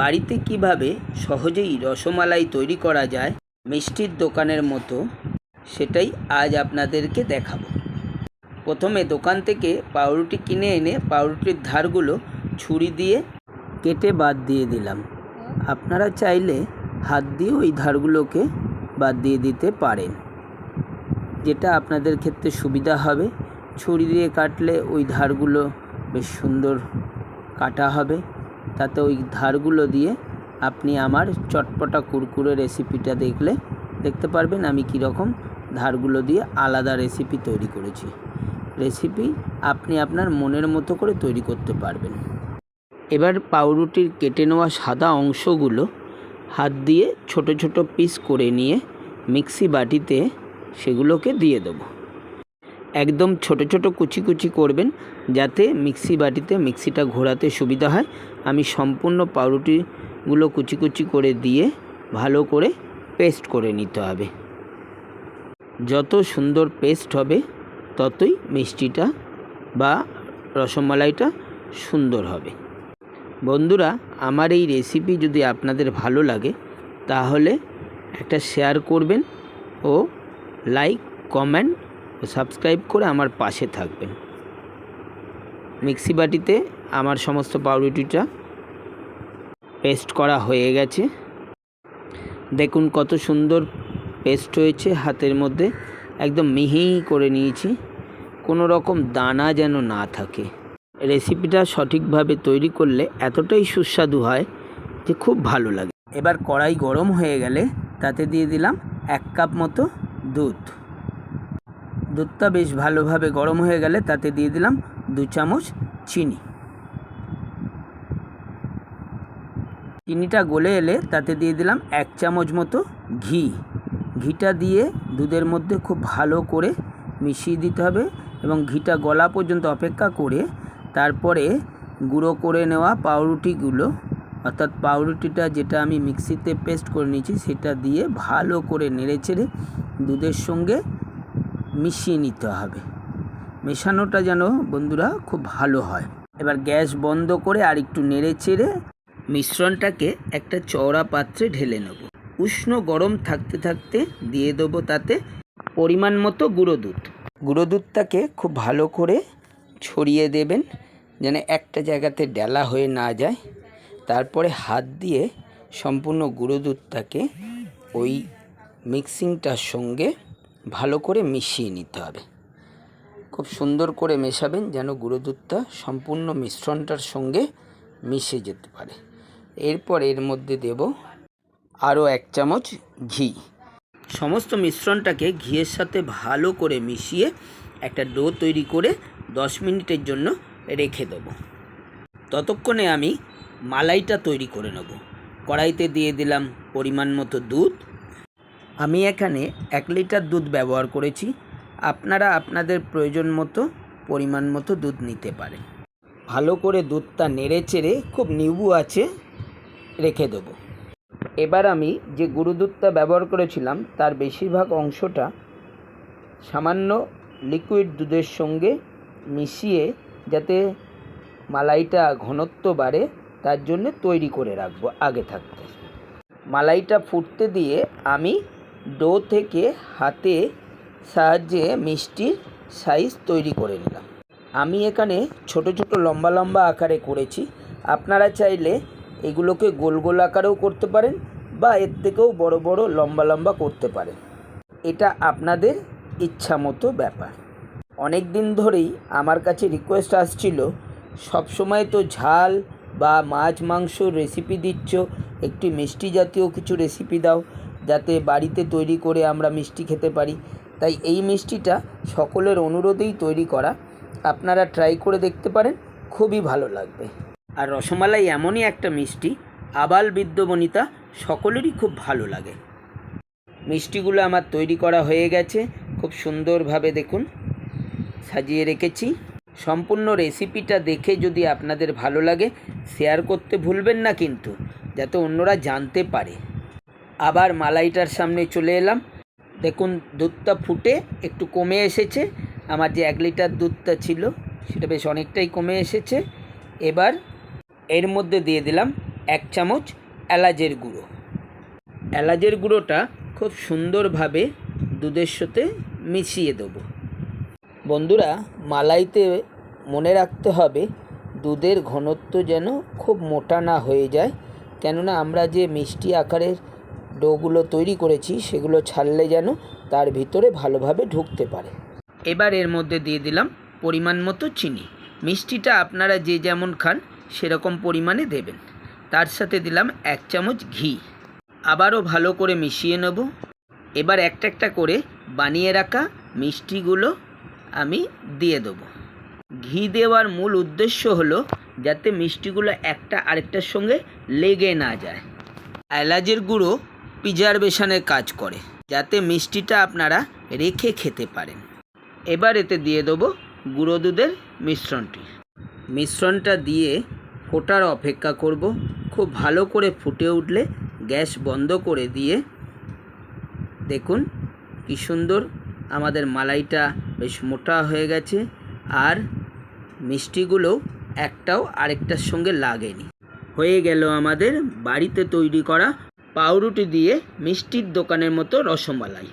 বাড়িতে কীভাবে সহজেই রসমালাই তৈরি করা যায় মিষ্টির দোকানের মতো, সেটাই আজ আপনাদেরকে দেখাবো। প্রথমে দোকান থেকে পাউরুটি কিনে এনে পাউরুটির ধারগুলো ছুরি দিয়ে কেটে বাদ দিয়ে দিলাম। আপনারা চাইলে হাত দিয়ে ওই ধারগুলোকে বাদ দিয়ে দিতে পারেন। যেটা আপনাদের ক্ষেত্রে সুবিধা হবে। ছুরি দিয়ে কাটলে ওই ধারগুলো বেশ সুন্দর কাটা হবে। তাতে ওই ধারগুলো দিয়ে আপনি আমার চটপটা কুরকুরে রেসিপিটা দেখলে দেখতে পারবেন আমি কীরকম ধারগুলো দিয়ে আলাদা রেসিপি তৈরি করেছি। রেসিপি আপনি আপনার মনের মতো করে তৈরি করতে পারবেন। এবার পাউরুটির কেটে নেওয়া সাদা অংশগুলো হাত দিয়ে ছোট ছোট পিস করে নিয়ে মিক্সি বাটিতে সেগুলোকে দিয়ে দেবো। একদম ছোট ছোট কুচি কুচি করবেন যাতে মিক্সি বাটিতে, মিক্সিটা ঘোরাতে সুবিধা হয়। আমি সম্পূর্ণ পাউরুটিগুলো কুচি কুচি করে দিয়ে ভালো করে পেস্ট করে নিতে হবে। যত সুন্দর পেস্ট হবে, ততই মিষ্টিটা বা রসমালাইটা সুন্দর হবে। বন্ধুরা, আমার এই রেসিপি যদি আপনাদের ভালো লাগে, তাহলে একটা শেয়ার করবেন ও লাইক, কমেন্ট সাবস্ক্রাইব করে আমার পাশে থাকবেন। মিক্সি বাটিতে আমার সমস্ত পাউরুটিটা পেস্ট করা হয়ে গেছে। দেখুন কত সুন্দর পেস্ট হয়েছে, হাতের মধ্যে একদম মিহি করে নিয়েছি। কোনো রকম দানা যেন না থাকে। রেসিপিটা সঠিকভাবে তৈরি করলে এতটাই সুস্বাদু হয় যে খুব ভালো লাগে। এবার কড়াই গরম হয়ে গেলে তাতে দিয়ে দিলাম এক কাপ মতো দুধ। দুধটা বেশ ভালোভাবে গরম হয়ে গেলে তাতে দিয়ে দিলাম দু চামচ চিনি। চিনিটা গলে এলে তাতে দিয়ে দিলাম এক চামচ মতো ঘি। ঘিটা দিয়ে দুধের মধ্যে খুব ভালো করে মিশিয়ে দিতে হবে এবং ঘিটা গলা পর্যন্ত অপেক্ষা করে তারপরে গুঁড়ো করে নেওয়া পাউরুটিগুলো, অর্থাৎ পাউরুটিটা যেটা আমি মিক্সিতে পেস্ট করে নিয়েছি সেটা দিয়ে ভালো করে নেড়েচেড়ে দুধের সঙ্গে মিশিয়ে নিতে হবে। মেশানোটা যেন, বন্ধুরা, খুব ভালো হয়। এবার গ্যাস বন্ধ করে আর একটু নেড়ে চেড়ে মিশ্রণটাকে একটা চওড়া পাত্রে ঢেলে নেব। উষ্ণ গরম থাকতে থাকতে দিয়ে দেবো তাতে পরিমাণ মতো গুঁড়ো দুধ। গুঁড়ো দুধটাকে খুব ভালো করে ছড়িয়ে দেবেন, যেন একটা জায়গাতে ডেলা হয়ে না যায়। তারপরে হাত দিয়ে সম্পূর্ণ গুঁড়ো দুধটাকে ওই মিক্সিংটার সঙ্গে ভালো করে মিশিয়ে নিতে হবে। খুব সুন্দর করে মেশাবেন যেন গুঁড়ো দুধটা সম্পূর্ণ মিশ্রণটার সঙ্গে মিশে যেতে পারে। এরপর এর মধ্যে দেব আরও এক চামচ ঘি। সমস্ত মিশ্রণটাকে ঘিয়ের সাথে ভালো করে মিশিয়ে একটা ডো তৈরি করে দশ মিনিটের জন্য রেখে দেবো। ততক্ষণে আমি মালাইটা তৈরি করে নেব। কড়াইতে দিয়ে দিলাম পরিমাণ মতো দুধ। আমি এখানে এক লিটার দুধ ব্যবহার করেছি। আপনারা আপনাদের প্রয়োজন মতো, পরিমাণ মতো দুধ নিতে পারেন। ভালো করে দুধটা নেড়ে চেড়ে খুব নিবু আছে, রেখে দেবো। এবার আমি যে গুঁড়ো দুধটা ব্যবহার করেছিলাম, তার বেশিরভাগ অংশটা সামান্য লিকুইড দুধের সঙ্গে মিশিয়ে যাতে মালাইটা ঘনত্ব বাড়ে, তার জন্য তৈরি করে রাখব আগে থাকতে। মালাইটা ফুটতে দিয়ে আমি ডো থেকে হাতে সাহায্যে মিষ্টির সাইজ তৈরি করে নিলাম। আমি এখানে ছোট ছোট লম্বা লম্বা আকারে করেছি। আপনারা চাইলে এগুলোকে গোল গোল আকারেও করতে পারেন বা এর থেকেও বড় বড় লম্বা লম্বা করতে পারেন। এটা আপনাদের ইচ্ছা মতো ব্যাপার। অনেক দিন ধরেই আমার কাছে রিকোয়েস্ট আসছিল সবসময় তো ঝাল বা মাছ মাংস রেসিপি দিচ্ছ, একটি মিষ্টি জাতীয় কিছু রেসিপি দাও। যাতে বাড়িতে তৈরি করে আমরা মিষ্টি খেতে পারি। তাই এই মিষ্টিটা সকলের অনুরোধেই তৈরি করা। আপনারা ট্রাই করে দেখতে পারেন, খুবই ভালো লাগবে। আর রসমালাই এমনই একটা মিষ্টি, আবাল বিদ্যবনিতা সকলেরই খুব ভালো লাগে। মিষ্টিগুলো আমার তৈরি করা হয়ে গেছে, খুব সুন্দরভাবে দেখুন। সাজিয়ে রেখেছি। সম্পূর্ণ রেসিপিটা দেখে যদি আপনাদের ভালো লাগে শেয়ার করতে ভুলবেন না কিন্তু, যাতে অন্যরা জানতে পারে। আবার মালাইটার সামনে চলে এলাম। দেখুন, দুধটা ফুটে একটু কমে এসেছে। আমার যে এক লিটার দুধটা ছিল, সেটা বেশ অনেকটাই কমে এসেছে। এবার এর মধ্যে দিয়ে দিলাম এক চামচ এলাচের গুঁড়ো। এলাচের গুঁড়োটা খুব সুন্দরভাবে দুধের সাথে মিশিয়ে দেবো। বন্ধুরা, মালাইতে মনে রাখতে হবে, দুধের ঘনত্ব যেন খুব মোটা না হয়ে যায়। কেননা আমরা যে মিষ্টি আকারের ডোগুলো তৈরি করেছি, সেগুলো ছাড়লে যেন তার ভিতরে ভালোভাবে ঢুকতে পারে। এবার এর মধ্যে দিয়ে দিলাম পরিমাণ মতো চিনি। মিষ্টিটা আপনারা যে যেমন খান, সেরকম পরিমাণে দেবেন। তার সাথে দিলাম এক চামচ ঘি। আবারও ভালো করে মিশিয়ে নেব। এবার একটা একটা করে বানিয়ে রাখা মিষ্টিগুলো আমি দিয়ে দেবো। ঘি দেওয়ার মূল উদ্দেশ্য হলো যাতে মিষ্টিগুলো একটা আরেকটার সঙ্গে লেগে না যায়। এলাচের গুঁড়ো প্রিজারভেশনের কাজ করে, যাতে মিষ্টিটা আপনারা রেখে খেতে পারেন। এবার এতে দিয়ে দেবো গুঁড়ো দুধের মিশ্রণটি। মিশ্রণটা দিয়ে ফোটার অপেক্ষা করব। খুব ভালো করে ফুটে উঠলে গ্যাস বন্ধ করে দিয়ে দেখুন কি সুন্দর আমাদের মালাইটা বেশ মোটা হয়ে গেছে আর মিষ্টিগুলোও একটাও আরেকটার সঙ্গে লাগেনি। হয়ে গেল আমাদের বাড়িতে তৈরি করা পাউরুটি দিয়ে মিষ্টির দোকানের মতো রসমালাই।